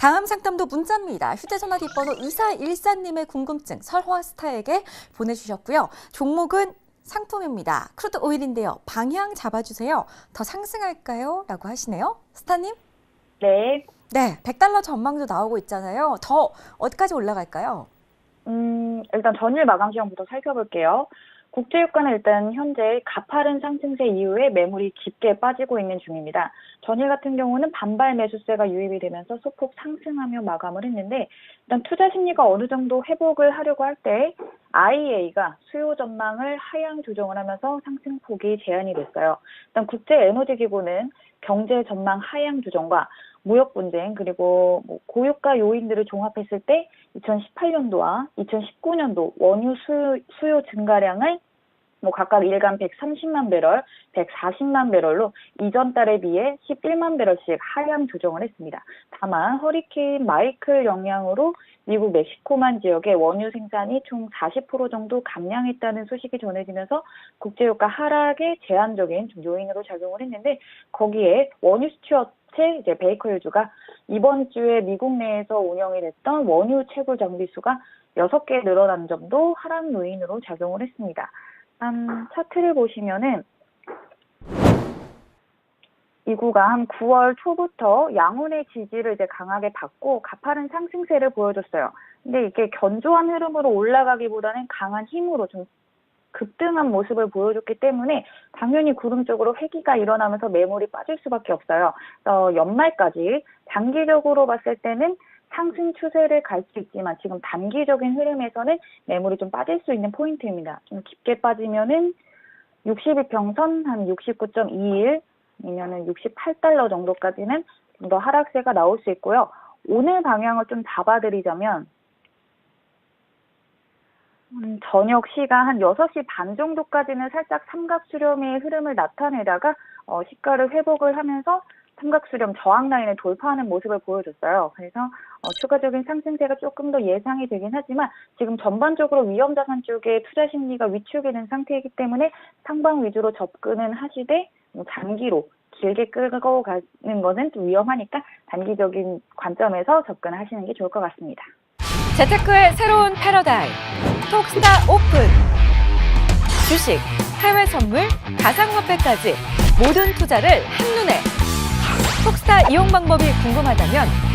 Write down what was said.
다음 상담도 문자입니다. 휴대전화 뒷번호 2414님의 궁금증 설화스타에게 보내주셨고요. 종목은 상품입니다. 크루드 오일인데요. 방향 잡아주세요. 더 상승할까요? 라고 하시네요. 스타님? 네. 네, 100달러 전망도 나오고 있잖아요. 더 어디까지 올라갈까요? 음, 일단 전일 마감 시황부터 살펴볼게요. 국제유가는 일단 현재 가파른 상승세 이후에 매물이 깊게 빠지고 있는 중입니다. 전일 같은 경우는 반발 매수세가 유입이 되면서 소폭 상승하며 마감을 했는데 일단 투자 심리가 어느 정도 회복을 하려고 할 때 IEA가 수요 전망을 하향 조정을 하면서 상승폭이 제한이 됐어요. 일단 국제 에너지 기구는 경제 전망 하향 조정과 무역 분쟁 그리고 뭐 고유가 요인들을 종합했을 때 2018년도와 2019년도 원유 수요, 수요 증가량을 뭐 각각 일간 130만 배럴, 140만 배럴로 이전 달에 비해 11만 배럴씩 하향 조정을 했습니다. 다만 허리케인 마이클 영향으로 미국 멕시코만 지역의 원유 생산이 총 40% 정도 감량했다는 소식이 전해지면서 국제유가 하락에 제한적인 좀 요인으로 작용을 했는데 거기에 원유 수출업체 이제 베이커 유주가 이번 주에 미국 내에서 운영이 됐던 원유 채굴 장비 수가 6개 늘어난 점도 하락 요인으로 작용을 했습니다. 한 차트를 보시면은 이구가 한 9월 초부터 양운의 지지를 이제 강하게 받고 가파른 상승세를 보여줬어요. 근데 이게 견조한 흐름으로 올라가기보다는 강한 힘으로 좀 급등한 모습을 보여줬기 때문에 당연히 구름 쪽으로 회기가 일어나면서 매물이 빠질 수밖에 없어요. 어, 연말까지 단기적으로 봤을 때는 상승 추세를 갈 수 있지만 지금 단기적인 흐름에서는 매물이 좀 빠질 수 있는 포인트입니다. 좀 깊게 빠지면은 60일평선 한 69.21 아니면은 68달러 정도까지는 좀 더 하락세가 나올 수 있고요. 오늘 방향을 좀 잡아드리자면 음, 저녁 시간 한 6시 반 정도까지는 살짝 삼각 수렴의 흐름을 나타내다가 어, 시가를 회복을 하면서 삼각 수렴 저항 라인을 돌파하는 모습을 보여줬어요. 그래서 어, 추가적인 상승세가 조금 더 예상이 되긴 하지만 지금 전반적으로 위험 자산 쪽에 투자 심리가 위축이 된 상태이기 때문에 상방 위주로 접근은 하시되 뭐 단기로 길게 끌고 가는 것은 좀 위험하니까 단기적인 관점에서 접근하시는 게 좋을 것 같습니다. 재테크의 새로운 패러다임 톡스타 오픈 주식, 해외 선물, 가상화폐까지 모든 투자를 한눈에 톡스타 이용 방법이 궁금하다면